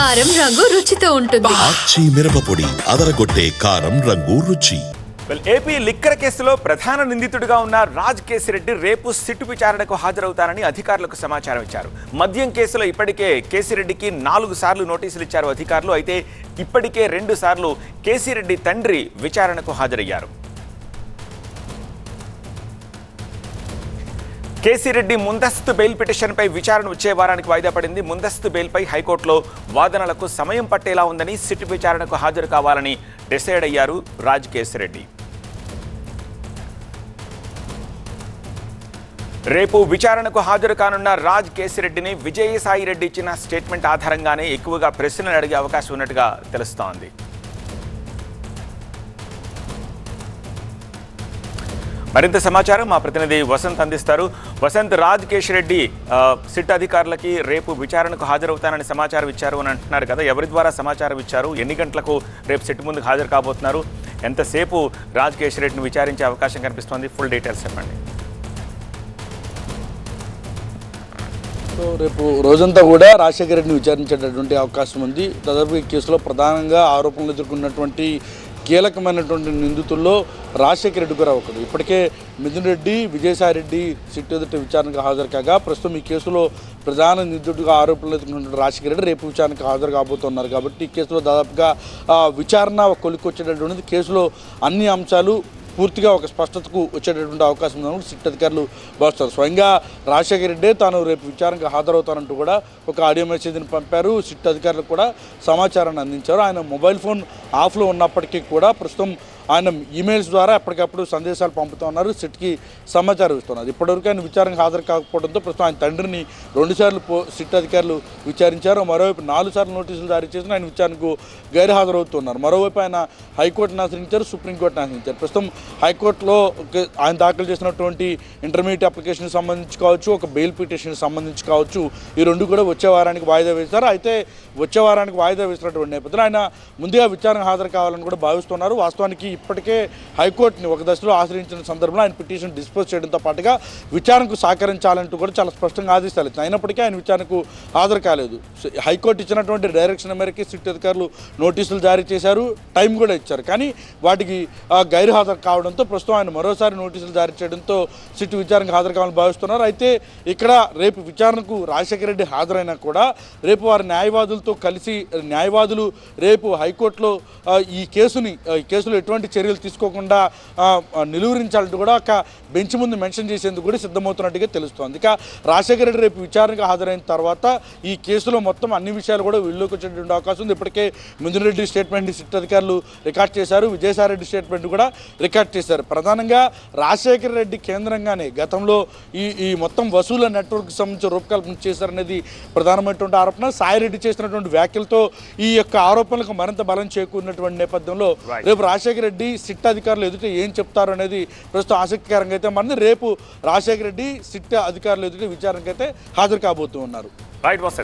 కారం రంగు రుచితో ఉంటుంది. ఆచి మిరపపొడి అదరగొట్టే కారం రంగు రుచి. వెల్ ఏపీ లిక్కర్ కేసులో ప్రధాన నిందితుడిగా ఉన్న రాజ్ కేసిరెడ్డి రేపు సిట్టు విచారణకు హాజరవుతారని అధికారులకు సమాచారం ఇచ్చారు. మద్యం కేసులో ఇప్పటికే కేసిరెడ్డికి నాలుగు సార్లు నోటీసులు ఇచ్చారు అధికారులు. అయితే ఇప్పటికే రెండు సార్లు కేసిరెడ్డి తండ్రి విచారణకు హాజరయ్యారు. కేసిరెడ్డి ముందస్తు బెయిల్ పిటిషన్పై విచారణ వచ్చే వారానికి వాయిదా పడింది. ముందస్తు బెయిల్పై హైకోర్టులో వాదనలకు సమయం పట్టేలా ఉందని సిట్ విచారణకు హాజరు కావాలని డిసైడ్ అయ్యారు రాజ్ కేసిరెడ్డి. రేపు విచారణకు హాజరు కానున్న రాజ్ కేసిరెడ్డిని విజయసాయి రెడ్డి ఇచ్చిన స్టేట్మెంట్ ఆధారంగానే ఎక్కువగా ప్రశ్నలు అడిగే అవకాశం ఉన్నట్టుగా తెలుస్తోంది. మరింత సమాచారం మా ప్రతినిధి వసంత్ అందిస్తారు. వసంత్ రాజకేష్ రెడ్డి సిట్ అధికారులకి రేపు విచారణకు హాజరవుతానని సమాచారం ఇచ్చారు అని అంటున్నారు కదా. ఎవరి ద్వారా సమాచారం ఇచ్చారు? ఎన్ని గంటలకు రేపు సిట్ ముందుకు హాజరు కాబోతున్నారు? ఎంతసేపు రాజ్ రెడ్డిని విచారించే అవకాశం కనిపిస్తోంది? ఫుల్ డీటెయిల్స్ చెప్పండి. సో రేపు రోజంతా కూడా రాజశేఖర రెడ్డిని విచారించేటటువంటి అవకాశం ఉంది. దాదాపు ఈ కేసులో ప్రధానంగా ఆరోపణలు ఎదుర్కొన్నటువంటి కీలకమైనటువంటి నిందితుల్లో రాజశేఖర రెడ్డి కూడా ఒకడు. ఇప్పటికే మిథున్ రెడ్డి విజయసాయి రెడ్డి సిట్ ఎదుటి విచారణకు హాజరు కాగా ప్రస్తుతం ఈ కేసులో ప్రధాన నిందితుడిగా ఆరోపణలు ఎదుర్కొన్నటువంటి రాజశేఖర రెడ్డి రేపు విచారణకు హాజరు కాబోతున్నారు. కాబట్టి ఈ కేసులో దాదాపుగా విచారణ కొలికొచ్చేటటువంటిది. కేసులో అన్ని అంశాలు పూర్తిగా ఒక స్పష్టతకు వచ్చేటటువంటి అవకాశం ఉందని సిట్ అధికారులు భావిస్తారు స్వయంగా రాజశేఖర రెడ్డి తాను రేపు విచారణకు హాజరవుతానంటూ కూడా ఒక ఆడియో మెసేజ్ని పంపారు. సిట్ అధికారులకు కూడా సమాచారాన్ని అందించారు. ఆయన మొబైల్ ఫోన్ ఆఫ్లో ఉన్నప్పటికీ కూడా ప్రస్తుతం ఆయన ఈమెయిల్స్ ద్వారా ఎప్పటికప్పుడు సందేశాలు పంపుతూ ఉన్నారు సిట్కి సమాచారం ఇస్తున్నారు. ఇప్పటివరకు ఆయన విచారణకు హాజరు కాకపోవడంతో ప్రస్తుతం ఆయన తండ్రిని రెండుసార్లు పో సిట్ అధికారులు విచారించారు. మరోవైపు నాలుగు సార్లు నోటీసులు జారీ చేసిన ఆయన విచారణకు గైర్హాజరవుతున్నారు. మరోవైపు ఆయన హైకోర్టును ఆశ్రయించారు సుప్రీంకోర్టును ఆశ్రయించారు ప్రస్తుతం హైకోర్టులో ఆయన దాఖలు చేసినటువంటి ఇంటర్మీడియట్ అప్లికేషన్ సంబంధించి కావచ్చు ఒక బెయిల్ పిటిషన్కి సంబంధించి కావచ్చు ఈ రెండు కూడా వచ్చే వారానికి వాయిదా వేశారు. అయితే వచ్చే వారానికి వాయిదా వేసినటువంటి నేపథ్యంలో ఆయన ముందుగా విచారణ హాజరు కావాలని కూడా భావిస్తున్నారు. వాస్తవానికి ఇప్పటికే హైకోర్టుని ఒక దశలో ఆశ్రయించిన సందర్భంలో ఆయన పిటిషన్ డిస్పోజ్ చేయడంతో పాటుగా విచారణకు సహకరించాలంటూ కూడా చాలా స్పష్టంగా ఆదేశాలు అయినప్పటికీ ఆయన విచారణకు హాజరు కాలేదు. హైకోర్టు ఇచ్చినటువంటి డైరెక్షన్ మేరకు సిట్ అధికారులు నోటీసులు జారీ చేశారు టైం కూడా ఇచ్చారు. కానీ వాటికి ఆ, గైరు హాజరు కావడంతో ప్రస్తుతం ఆయన మరోసారి నోటీసులు జారీ చేయడంతో సిట్ విచారణకు హాజరు కావాలని భావిస్తున్నారు. అయితే ఇక్కడ రేపు విచారణకు రాజశేఖర రెడ్డి హాజరైనా కూడా రేపు వారి న్యాయవాదులతో కలిసి న్యాయవాదులు రేపు హైకోర్టులో ఈ కేసుని ఈ కేసులో ఎటువంటి చర్యలు తీసుకోకుండా నిలువరించాలంటూ కూడా ఒక బెంచ్ ముందు మెన్షన్ చేసేందుకు కూడా సిద్ధమవుతున్నట్టుగా తెలుస్తోంది. ఇక రాజశేఖర రెడ్డి రేపు విచారణకు హాజరైన తర్వాత ఈ కేసులో మొత్తం అన్ని విషయాలు కూడా వీళ్ళలోకి వచ్చేటువంటి అవకాశం ఉంది. ఇప్పటికే మిథున్ రెడ్డి స్టేట్మెంట్ సిట్ అధికారులు రికార్డ్ చేశారు. విజయసాయి రెడ్డి స్టేట్మెంట్ కూడా రికార్డ్ చేశారు. ప్రధానంగా రాజశేఖర రెడ్డి కేంద్రంగానే గతంలో ఈ ఈ మొత్తం వసూల నెట్వర్క్ సంబంధించి రూపకల్పన చేశారనేది ప్రధానమైనటువంటి ఆరోపణ. సాయిరెడ్డి చేసినటువంటి వ్యాఖ్యలతో ఈ యొక్క ఆరోపణలకు మరింత బలం చేకూరినటువంటి నేపథ్యంలో. రేపు రాజశేఖర రెడ్డి సిట్ అధికారులు ఎదుట ఏం చెప్తారు అనేది ప్రస్తుతం ఆసక్తికరంగా అయితే మనది. రేపు రాజశేఖర రెడ్డి సిట్ అధికారులు ఎదుట విచారణకైతే హాజరు కాబోతూ ఉన్నారు. రైట్ వసంత్.